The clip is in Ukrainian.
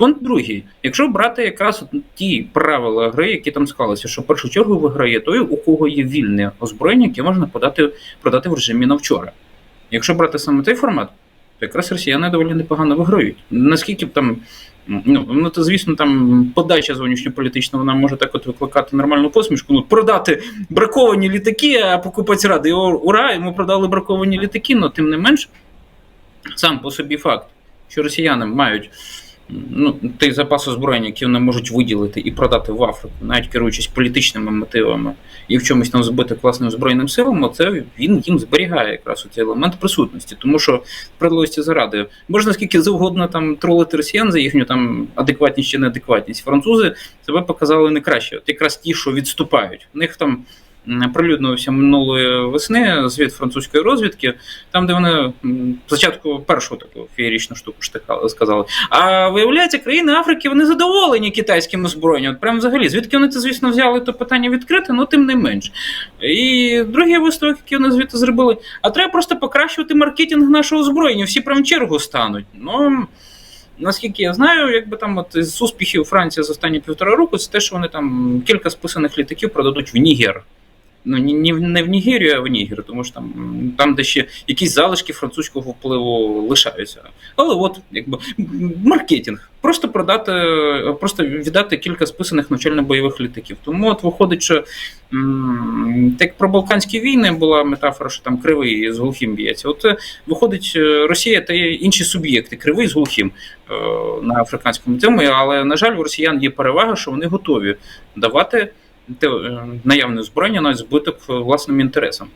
Пункт другий. Якщо брати якраз ті правила гри, які там склалися, що в першу чергу виграє той, у кого є вільне озброєння, яке можна подати, продати в режимі на вчора. Якщо брати саме той формат, то якраз росіяни доволі непогано виграють. Наскільки б там. Ну, ну то звісно, там подача зовнішньополітична, вона може так от викликати нормальну посмішку. Ну, продати браковані літаки, а покупець ради ура, йому продали браковані літаки, але тим не менш, сам по собі факт, що росіяни мають ну, той запас озброєння, який вони можуть виділити і продати в Африку, навіть керуючись політичними мотивами і в чомусь там збити класним збройним силам, це він їм зберігає якраз цей елемент присутності. Тому що справедливості заради можна скільки завгодно там тролити росіян за їхню там адекватність чи неадекватність. Французи себе показали не краще. От якраз ті, що відступають. У них там м, прилюднився минулої весни звіт французької розвідки, там, де вони спочатку першу таку феєрічну штуку сказали. А виявляється, країни Африки вони задоволені китайським озброєнням. От прям взагалі, звідки вони це, звісно, взяли, то питання відкрите, ну тим не менш. І другий висновок, який вони звідти зробили, а треба просто покращувати маркетинг нашого озброєння. Всі прям в чергу стануть. Ну. Наскільки я знаю, якби там от з успіхів Франції за останні півтора року, це те, що вони там кілька списаних літаків продадуть в Нігер. Ну, ні, не в Нігерію, а в Нігер, тому що там, там де ще якісь залишки французького впливу лишаються. Але от, якби маркетинг. Просто продати, просто віддати кілька списаних навчально-бойових літаків. Тому от виходить, що так про Балканські війни була метафора, що там кривий з глухим б'ється. От е, виходить, е, Росія та інші суб'єкти, кривий з глухим е, на африканському темі, але на жаль, у росіян є перевага, що вони готові давати наявне озброєння на збиток власним інтересам.